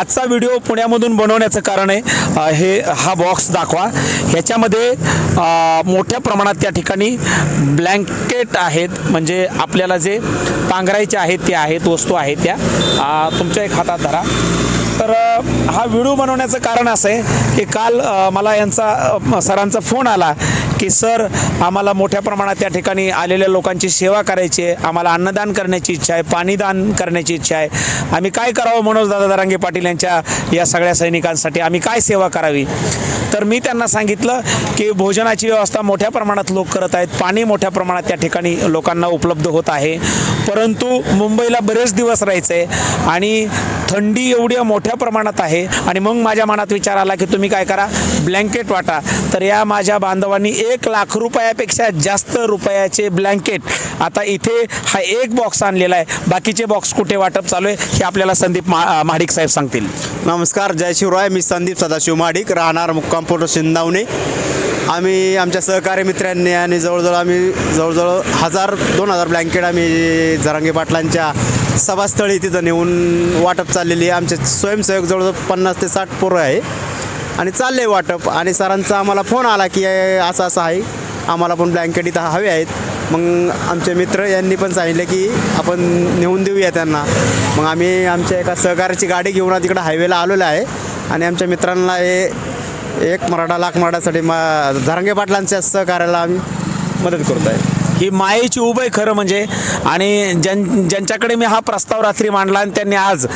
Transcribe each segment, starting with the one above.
आजचा व्हिडिओ पुण्यामधून बनवण्याचं कारण आहे हे हा बॉक्स दाखवा. ह्याच्यामध्ये मोठ्या प्रमाणात त्या ठिकाणी ब्लँकेट आहेत. म्हणजे आपल्याला जे पांघरायचे आहेत ते आहेत वस्तू आहेत त्या. तुमच्या एक हातात धरा. तर हा व्हिडिओ बनवण्याचं कारण असं आहे की काल मला यांचा सरांचा फोन आला की सर आम्हाला मोठ्या प्रमाणात त्या ठिकाणी आलेल्या लोकांची सेवा करायची आहे. आम्हाला अन्नदान करण्याची इच्छा आहे पाणीदान करण्याची इच्छा आहे. आम्ही काय करावं? मनोज दादा दरांगे पाटील यांच्या या सगळ्या सैनिकांसाठी आम्ही काय सेवा करावी? तर मी त्यांना सांगितलं की भोजनाची व्यवस्था मोठ्या प्रमाणात लोक करत आहेत. पाणी मोठ्या प्रमाणात त्या ठिकाणी लोकांना उपलब्ध होत आहे. परंतु मुंबईला बरेच दिवस राहायचं आहे आणि थंडी एवढी मोठ्या मोठ्या प्रमाणात आहे. आणि मग माझ्या मनात विचार आला की तुम्ही काय करा? ब्लँकेट वाटा. तर या माझ्या बांधवांनी एक लाख रुपयापेक्षा जास्त रुपयाचे ब्लँकेट आता इथे हा एक बॉक्स आणलेला आहे. बाकीचे बॉक्स कुठे वाटप चालू आहे हे आपल्याला संदीप मा महाडिक साहेब सांगतील. नमस्कार जय शिवराय. मी संदीप सदाशिव महाडिक राहणार मुक्कामपूर शिंदावणे. आम्ही आमच्या सहकारी मित्रांनी आणि जवळजवळ आम्ही जवळजवळ हजार दोन हजार ब्लँकेट आम्ही जरांगे पाटलांच्या सभास्थळी तिथं नेऊन वाटप चाललेली आहे. आमचे स्वयंसेवक जवळजवळ पन्नास ते साठ पोरं आहे. आणि चालले वाटप आणि सरांचा आम्हाला फोन आला की असं असं आहे. आम्हाला पण ब्लँकेट इथं हवे आहेत. मग आमचे मित्र यांनी पण सांगितलं की आपण नेऊन देऊया त्यांना. मग आम्ही आमच्या एका सहकार्याची गाडी घेऊन तिकडं हायवेला आलेलो आहे. आणि आमच्या मित्रांना हे एक मराठा लाख मराठासाठी मा धरंगे पाटलांच्या सहकार्याला आम्ही मदत करत आहे ही मायेची उभं आहे खरं म्हणजे. आणि ज्यां ज्यांच्याकडे मी हा प्रस्ताव रात्री मांडला आणि त्यांनी आज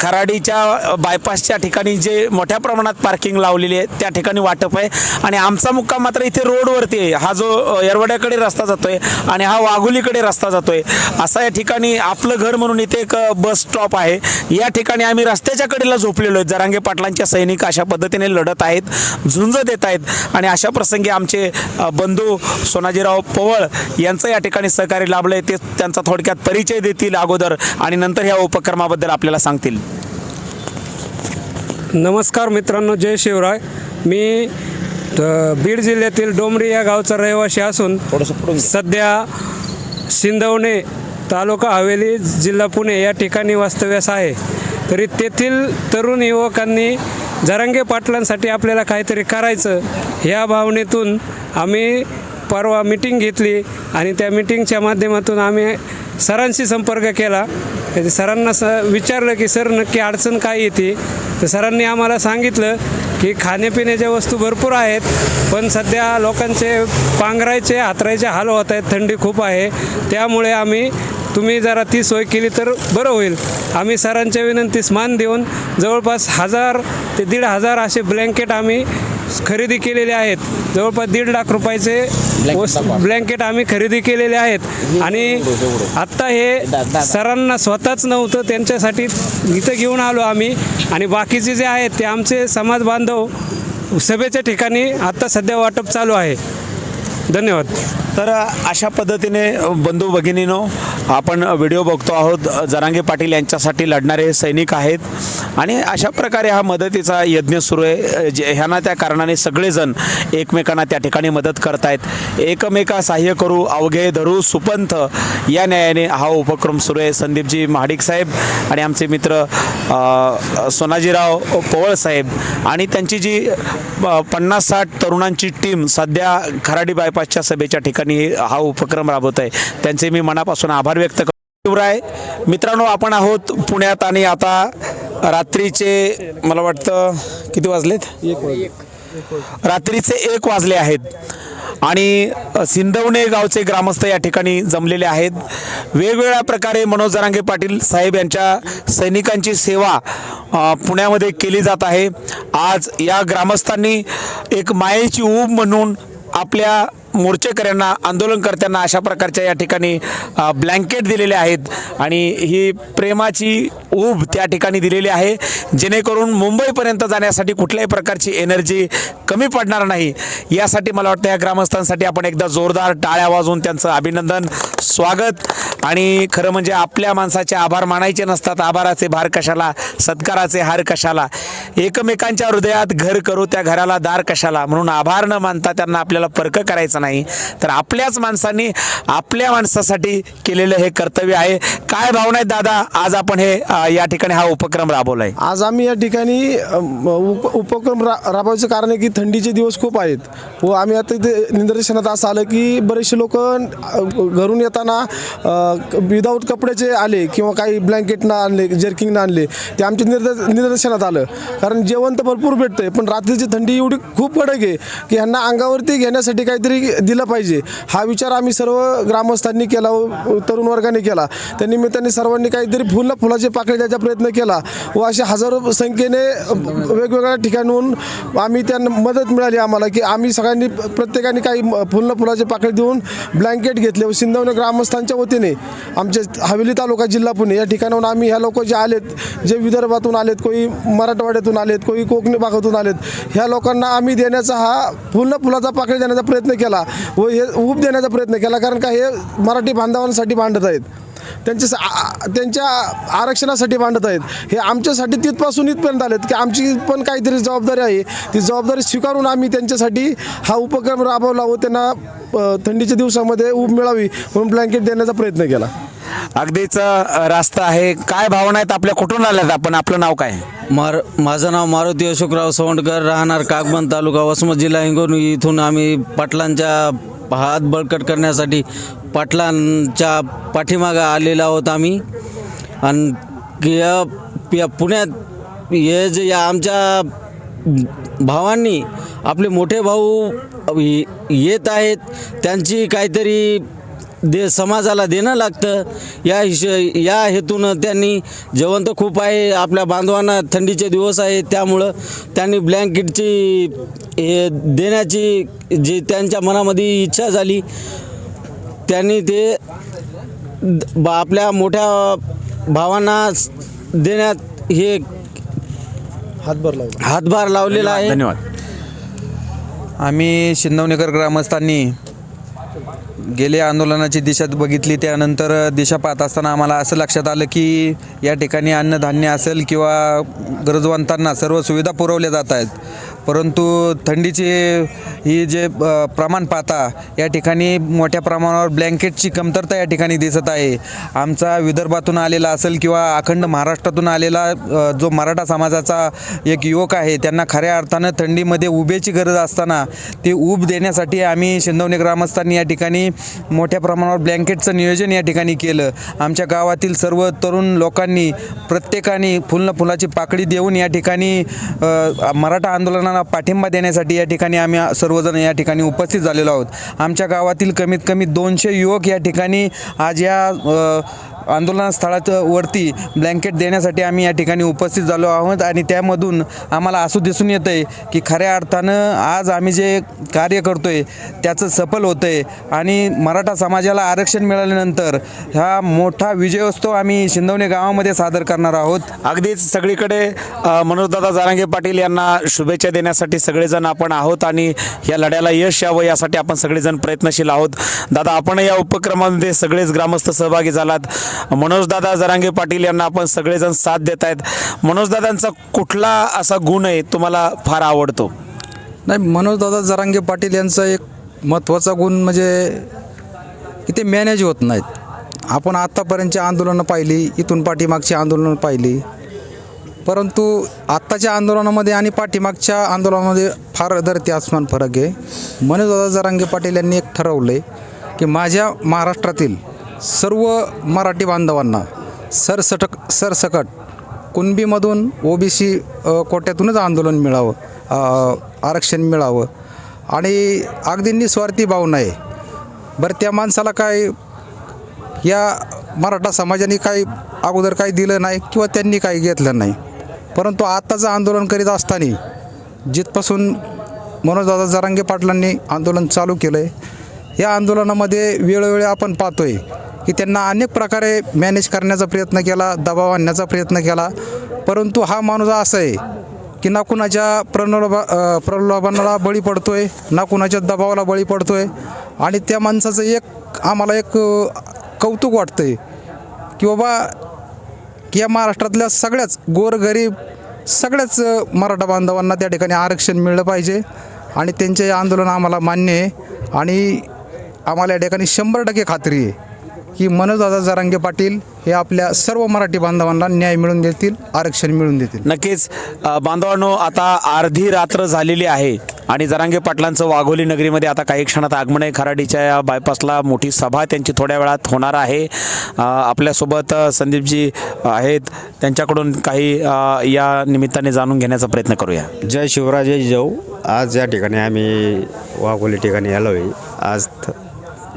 खराडीच्या बायपासच्या ठिकाणी जे मोठ्या प्रमाणात पार्किंग लावलेली आहे त्या ठिकाणी वाटप आहे. आणि आमचा मुक्काम मात्र इथे रोडवरती आहे. हा जो येरवड्याकडे रस्ता जातो आहे आणि हा वाघोलीकडे रस्ता जातो आहे असा या ठिकाणी आपलं घर म्हणून इथे एक बस स्टॉप आहे. या ठिकाणी आम्ही रस्त्याच्या कडेला झोपलेलो आहे. जरांगे पाटलांच्या सैनिक अशा पद्धतीने लढत आहेत झुंज देत आहेत. आणि अशा प्रसंगी आमचे बंधू सोनाजीराव पवळ यांचं या ठिकाणी सहकार्य लाभलंय ते त्यांचा थोडक्यात परिचय देतील अगोदर आणि नंतर ह्या उपक्रमाबद्दल आपल्याला सांगतील. नमस्कार मित्रांनो जय शिवराय. मी बीड जिल्ह्यातील डोंबरी या गावचा रहिवासी असून सध्या सिंधवणे तालुका हवेली जिल्हा पुणे या ठिकाणी वास्तव्यास आहे. तरी तेथील तरुण युवकांनी जरांगे पाटलांसाठी आपल्याला काहीतरी करायचं ह्या भावनेतून आम्ही परवा मिटिंग घेतली आणि त्या मिटिंगच्या माध्यमातून आम्ही सरांशी संपर्क केला. सरांना स विचारलं की सर नक्की अडचण काय येते तर सरांनी आम्हाला सांगितलं की खाण्यापिण्याच्या वस्तू भरपूर आहेत पण सध्या लोकांचे पांघरायचे हातरायचे हाल होत आहेत थंडी खूप आहे. त्यामुळे आम्ही तुम्ही जरा ती सोय केली तर बरं होईल. आम्ही सरांच्या विनंतीस मान देऊन जवळपास हजार ते दीड हजार असे ब्लँकेट आम्ही खरेदी केलेले आहेत. जवळपास दीड लाख रुपयाचे ब्लँकेट आम्ही खरेदी केलेले आहेत. आणि आत्ता हे सरांना स्वतःच नव्हतं त्यांच्यासाठी इथं घेऊन आलो आम्ही. आणि बाकीचे जे आहेत ते आमचे समाज बांधव सभेच्या ठिकाणी आत्ता सध्या वाटप चालू आहे. धन्यवाद. तर अशा पद्धतीने बंधू भगिनीनो आपण व्हिडिओ बघतो आहोत. जरांगे पाटील यांच्यासाठी लढणारे सैनिक आहेत. आणि अशा प्रकारे हा मदतीचा यज्ञ सुरू आहे. जे ह्यांना त्या कारणाने सगळेजण एकमेकांना त्या ठिकाणी मदत करतायत. एकमेका सहाय्य करू अवघे धरू सुपंथ या न्यायाने हा उपक्रम सुरू आहे. संदीपजी महाडिक साहेब आणि आमचे मित्र सोनाजीराव पोवळ साहेब आणि त्यांची जी पन्नास साठ तरुणांची टीम सध्या खराडी आसपासच्या सभेच्या ठिकाणी हा उपक्रम राबवत आहे त्यांचे मी मनापासून आभार व्यक्त करतो. शिवराय मित्रांनो आपण आहोत पुण्यात आणि आता रात्रीचे मला वाटतं किती वाजलेत? रात्रीचे एक वाजले आहेत. आणि सिंधवणे गावचे ग्रामस्थ या ठिकाणी जमलेले आहेत. वेगवेगळ्या प्रकारे मनोज जरांगे पाटील साहेब यांच्या सैनिकांची सेवा पुण्यामध्ये केली जात आहे. आज या ग्रामस्थांनी एक मायेची ऊब म्हणून आपल्या मोर्चेकऱ्यांना आंदोलनकर्त्यांना अशा प्रकारच्या या ठिकाणी ब्लँकेट दिलेले आहेत. आणि ही प्रेमाची ऊब त्या ठिकाणी दिलेली आहे. जेणेकरून मुंबईपर्यंत जाण्यासाठी कुठल्याही प्रकारची एनर्जी कमी पडणार नाही. यासाठी मला वाटतं या ग्रामस्थांसाठी आपण एकदा जोरदार टाळ्या वाजवून त्यांचं अभिनंदन स्वागत. आणि खरं म्हणजे आपल्या माणसाचे आभार मानायचे नसतात. आभाराचे भार कशाला? सत्काराचे हार कशाला? एकमेकांच्या हृदयात घर करू त्या घराला दार कशाला? म्हणून आभार न मानता त्यांना आपल्याला परक करायचं नाही. तर आपल्याच माणसांनी आपल्या माणसासाठी केलेलं हे कर्तव्य आहे. काय भावना आहेत दादा? आज आपण हे या ठिकाणी हा उपक्रम राबवला आहे आज आम्ही या ठिकाणी उप उपक्रम रा राबवायचं कारण आहे की थंडीचे दिवस खूप आहेत. व आम्ही आता इथे निदर्शनात असं आलं की बरेचसे लोक घरून येताना विदाऊट कपड्याचे आले किंवा काही ब्लँकेटनं आणले जर्किंगनं आणले ते आमच्या निर्द निदर्शनात आलं. कारण जेवण तर भरपूर भेटतंय पण रात्रीची थंडी एवढी खूप कडक आहे की ह्यांना अंगावरती घेण्यासाठी काहीतरी दिलं पाहिजे. हा विचार आम्ही सर्व ग्रामस्थांनी केला व तरुण वर्गाने केला. त्या निमित्ताने सर्वांनी काहीतरी फुलं फुलाचे पाकळी द्यायचा प्रयत्न केला व असे हजारो संख्येने वेगवेगळ्या ठिकाणून आम्ही त्यांना मदत मिळाली आम्हाला की आम्ही सगळ्यांनी प्रत्येकाने काही फुलं फुलाचे पाकळी देऊन ब्लँकेट घेतले व सिंधवणे ग्रामस्थांच्या वतीने आमचे हवेली तालुका जिल्हा पुणे या ठिकाणाहून आम्ही ह्या लोक जे आलेत जे विदर्भातून आलेत कोणी मराठवाड्यातून आलेत कोणी कोकणी भागातून आलेत ह्या लोकांना आम्ही देण्याचा हा फुलं फुलाचा पाकळी देण्याचा प्रयत्न केला व हे ऊब देण्याचा प्रयत्न केला कारण का हे मराठी बांधवांसाठी भांडत आहेत. आ- त्यांच्या आरक्षणासाठी भांडत आहेत. हे आमच्यासाठी तिथपासून इथपर्यंत आलेत की आमची पण काहीतरी जबाबदारी आहे. ती जबाबदारी स्वीकारून आम्ही त्यांच्यासाठी हा उपक्रम राबवला व त्यांना थंडीच्या दिवसामध्ये ऊब मिळावी म्हणून ब्लँकेट देण्याचा प्रयत्न केला. अगदीच रास्त आहे. काय भावना आहेत आपल्या? कुठून आल्यात आपण? आपलं नाव काय? मार माझं नाव मारुती अशोकराव सवंडकर राहणार कागबन तालुका वसमत जिल्हा हिंगोली. इथून आम्ही पाटलांच्या हात बळकट करण्यासाठी पाटलांच्या पाठीमागं आलेलो आहोत आम्ही. आणि या या पुण्यात हे जे या आमच्या भावांनी आपले मोठे भाऊ येत आहेत. त्यांची काहीतरी दे समाजाला देणं लागतं. या हिश या हेतून त्यांनी जेवण तर खूप आहे. आपल्या बांधवांना थंडीचे दिवस आहे त्यामुळं त्यांनी ब्लँकेटची हे देण्याची जी त्यांच्या मनामध्ये इच्छा झाली त्यांनी ते द- बा- आपल्या मोठ्या भावांना देण्यात हे हातभार लावला. हातभार लावलेला आहे. धन्यवाद. आम्ही शिंदवणेकर ग्रामस्थांनी गेले आंदोलनाची दिशा बघितली त्यानंतर दिशा पाहत असताना आम्हाला असं लक्षात आलं की या ठिकाणी अन्नधान्य असेल किंवा गरजवंतांना सर्व सुविधा पुरवल्या जात आहेत. परंतु थंडीची ही जे प्रमाण पाहता या ठिकाणी मोठ्या प्रमाणावर ब्लँकेटची कमतरता या ठिकाणी दिसत आहे. आमचा विदर्भातून आलेला असेल किंवा अखंड महाराष्ट्रातून आलेला जो मराठा समाजाचा एक युवक आहे त्यांना खऱ्या अर्थानं थंडीमध्ये उभेची गरज असताना ते ऊब देण्यासाठी आम्ही शिंदवणे ग्रामस्थांनी या ठिकाणी मोठ्या प्रमाणावर ब्लँकेटचं नियोजन या ठिकाणी केलं. आमच्या गावातील सर्व तरुण लोकांनी प्रत्येकाने फुलं फुलाची पाकळी देऊन या ठिकाणी मराठा आंदोलनाला पाठिंबा देण्यासाठी या ठिकाणी आम्ही सर्व सर्वजण या ठिकाणी उपस्थित झालेलो आहोत. आमच्या गावातील कमीत कमी दोनशे युवक या ठिकाणी आज या अ, आंदोलन वरती ब्लँकेट देण्यासाठी आम्ही या ठिकाणी उपस्थित झालो आहोत आणि त्यामधून आम्हाला असं दिसून येतं आहे की खऱ्या अर्थानं आज आम्ही जे कार्य करतो आहे त्याचं सफल होतं आहे आणि मराठा समाजाला आरक्षण मिळाल्यानंतर हा मोठा विजयोत्सव आम्ही शिंदवणे गावामध्ये सादर करणार आहोत. अगदीच सगळीकडे मनोजदादा जारांगे पाटील यांना शुभेच्छा देण्यासाठी सगळेजण आपण आहोत आणि या लढ्याला यश यावं यासाठी आपण सगळेजण प्रयत्नशील आहोत. दादा आपण या उपक्रमामध्ये सगळेच ग्रामस्थ सहभागी झालात. मनोजदादा जरांगे पाटील यांना आपण सगळेजण साथ देत आहेत. मनोजदादांचा कुठला असा गुण आहे तुम्हाला फार आवडतो? नाही मनोजदादा जरांगे पाटील यांचा एक महत्त्वाचा गुण म्हणजे की ते मॅनेज होत नाहीत. आपण आत्तापर्यंतची आंदोलनं पाहिली इथून पाठीमागची आंदोलनं पाहिली. परंतु आत्ताच्या आंदोलनामध्ये आणि पाठीमागच्या आंदोलनामध्ये फार धरती आसमान फरक आहे. मनोजदादा जरांगे पाटील यांनी एक ठरवलं आहे की माझ्या महाराष्ट्रातील सर्व मराठी बांधवांना सरसटक सरसकट कुणबीमधून ओ बी सी कोट्यातूनच आंदोलन मिळावं आरक्षण मिळावं. आणि अगदी निस्वार्थी भावना आहे बरं त्या माणसाला काय या मराठा समाजाने काही अगोदर काही दिलं नाही किंवा त्यांनी काही घेतलं नाही? परंतु आत्ताचं आंदोलन करीत असताना जिथपासून मनोजदादा जरांगे पाटलांनी आंदोलन चालू केलं आहे या आंदोलनामध्ये वेळोवेळी आपण पाहतोय की त्यांना अनेक प्रकारे मॅनेज करण्याचा प्रयत्न केला दबाव आणण्याचा प्रयत्न केला. परंतु हा माणूस असा आहे की ना कुणाच्या प्रलोभा प्रलोभनाला बळी आहे ना कुणाच्या दबावाला बळी पडतो आहे आणि त्या माणसाचं एक आम्हाला एक कौतुक वाटतं आहे की बाबा की या महाराष्ट्रातल्या सगळ्याच गोरगरीब सगळ्याच मराठा बांधवांना त्या ठिकाणी आरक्षण मिळलं पाहिजे. आणि त्यांचे आंदोलन आम्हाला मान्य आहे. आणि आम्हाला या ठिकाणी शंभर टक्के खात्री आहे. की मनोजदादा जरांगे पाटील हे आपल्या सर्व मराठी बांधवांना न्याय मिळवून देतील आरक्षण मिळवून देतील. नक्कीच बांधवांनो आता अर्धी रात्र झालेली आहे आणि जरांगे पाटलांचं वाघोली नगरीमध्ये आता काही क्षणात आगमन आहे. खराडीच्या या बायपासला मोठी सभा त्यांची थोड्या वेळात होणार आहे. आपल्यासोबत संदीपजी आहेत. त्यांच्याकडून काही या निमित्ताने जाणून घेण्याचा प्रयत्न करूया. जय शिवराज जय जाऊ आज या ठिकाणी आम्ही वाघोली ठिकाणी आलो आहे आज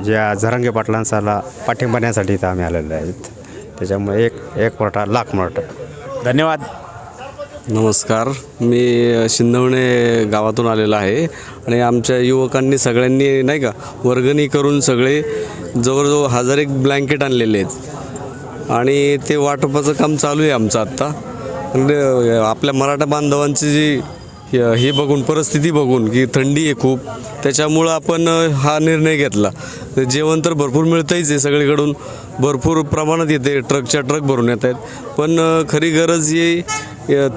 ज्या झरंगे पाटलांचाला पाठिंबा देण्यासाठी इथं आम्ही आलेले आहेत. त्याच्यामुळे एक एक मराठा लाख मराठा. धन्यवाद. नमस्कार. मी शिंदवणे गावातून आलेलो आहे. आणि आमच्या युवकांनी सगळ्यांनी नाही का वर्गणी करून सगळे जवळजवळ हजार एक ब्लँकेट आणलेले आहेत. आणि ते वाटपाचं काम चालू आहे आमचं आत्ता आपल्या मराठा बांधवांची जी हे हे बघून परिस्थिती बघून की थंडी आहे खूप त्याच्यामुळं आपण हा निर्णय घेतला. जेवण तर भरपूर मिळतंच आहे सगळीकडून. भरपूर प्रमाणात येते ट्रकच्या ट्रक भरून येत आहेत. पण खरी गरज ही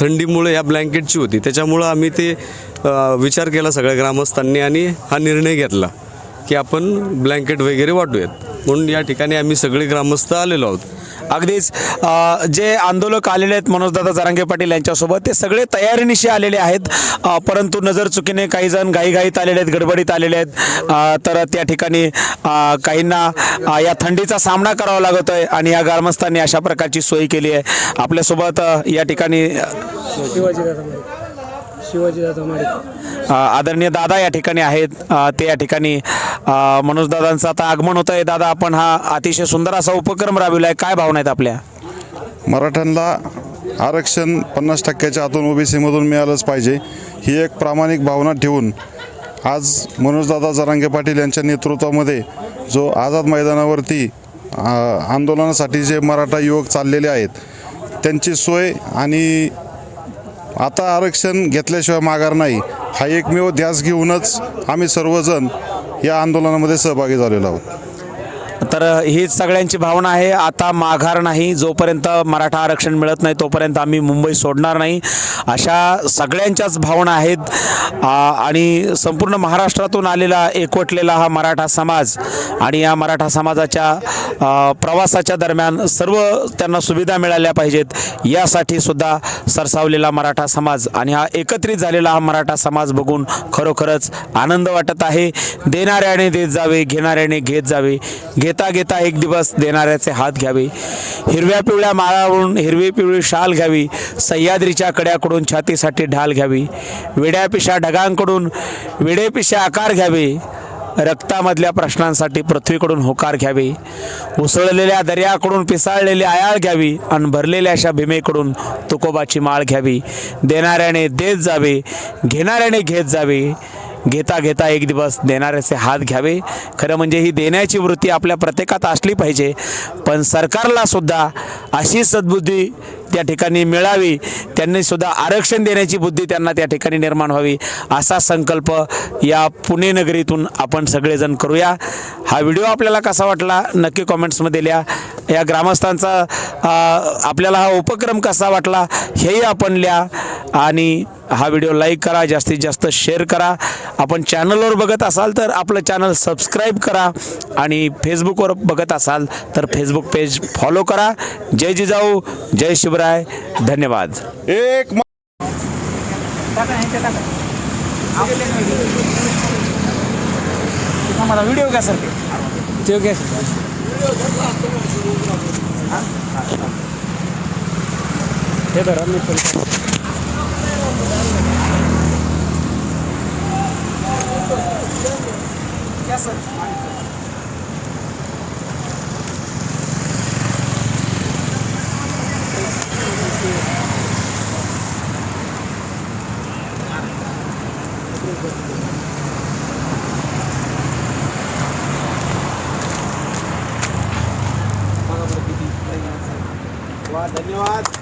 थंडीमुळे या ब्लँकेटची होती. त्याच्यामुळं आम्ही ते विचार केला सगळ्या ग्रामस्थांनी आणि हा निर्णय घेतला की आपण ब्लँकेट वगैरे वाटूयात. म्हणून या ठिकाणी आम्ही सगळे ग्रामस्थ आलेलो आहोत. अगदीच जे आंदोलक आलेले आहेत मनोजदादा जरांगे पाटील यांच्यासोबत ते सगळे तयारीनिशी आलेले आहेत. परंतु नजर चुकीने काही जण घाईघाईत आलेले आहेत गडबडीत आलेले आहेत. तर त्या ठिकाणी काहींना या थंडीचा सामना करावा लागत आहे आणि या ग्रामस्थांनी अशा प्रकारची सोय केली आहे. आपल्यासोबत या ठिकाणी अ, आदरणीय दादा या ठिकाणी आहेत. अ, ते या ठिकाणी अ, मनोजदादांचं आता आगमन होतं आहे. दादा आपण हा अतिशय सुंदर असा उपक्रम राबविला आहे काय भावना आहेत आपल्या? मराठ्यांना आरक्षण पन्नास टक्क्याच्या आतून ओबीसीमधून मिळालंच पाहिजे ही एक प्रामाणिक भावना ठेवून आज मनोजदादा जरांगे पाटील यांच्या नेतृत्वामध्ये जो आझाद मैदानावरती आ, आंदोलनासाठी जे मराठा युवक चाललेले आहेत त्यांची सोय आणि आता आरक्षण घेतल्याशिवाय माघार नाही. हा एकमेव ध्यास घेऊनच आम्ही सर्वजण या आंदोलनामध्ये सहभागी झालेलो आहोत. तर हीच सगळ्यांची भावना आहे. आता माघार नाही. जोपर्यंत मराठा आरक्षण मिळत नाही तोपर्यंत आम्ही मुंबई सोडणार नाही. अशा सगळ्यांच्याच भावना आहेत. आणि संपूर्ण महाराष्ट्रातून आलेला एकवटलेला हा मराठा समाज आणि या मराठा समाजाच्या प्रवासाच्या दरम्यान सर्व त्यांना सुविधा मिळाल्या पाहिजेत. यासाठी सुद्धा सरसावलेला मराठा समाज आणि हा एकत्रित झालेला हा मराठा समाज बघून खरोखरच आनंद वाटत आहे. देणाऱ्याने देत जावे घेणाऱ्याने घेत जावे. घे घेता घेता एक दिवस देणाऱ्याचे हात घ्यावे. हिरव्या पिवळ्या माळावरून हिरवी पिवळी शाल घ्यावी. सह्याद्रीच्या कड्याकडून छातीसाठी ढाल घ्यावी. विड्यापिशा ढगांकडून विडेपिशा आकार घ्यावे. रक्तामधल्या प्रश्नांसाठी पृथ्वीकडून होकार घ्यावे. उसळलेल्या दर्याकडून पिसाळलेली आयाळ घ्यावी आणि भरलेल्या अशा भीमेकडून तुकोबाची माळ घ्यावी. देणाऱ्याने देत जावे घेणाऱ्याने घेत जावे. घेता घेता एक दिवस देणाऱ्याचे हात घ्यावे. खरं म्हणजे ही देण्याची वृत्ती आपल्या प्रत्येकात असली पाहिजे. पण सरकारलासुद्धा अशी सद्बुद्धी त्या ठिकाणी मिळावी त्यांनी सुद्धा आरक्षण देण्याची बुद्धी त्यांना त्या ठिकाणी निर्माण व्हावी असा संकल्प या पुणे नगरीतून आपण सगळेजण करूया. हा व्हिडिओ आपल्याला कसा वाटला नक्की कॉमेंट्समध्ये लिहा. या ग्रामस्थांचा आपल्याला हा उपक्रम कसा वाटला हेही आपण लिहा. आणि हा व्हिडिओ लाईक करा जास्तीत जास्त शेअर करा. आपण चॅनलवर बघत असाल तर आपलं चॅनल सबस्क्राईब करा. आणि फेसबुकवर बघत असाल तर फेसबुक पेज फॉलो करा. जय जिजाऊ जय शिवराय. शिवराय धन्यवाद. एक म... मला व्हिडिओ घ्या सर ते घ्या. हे धरा मी सर ধন্যবাদ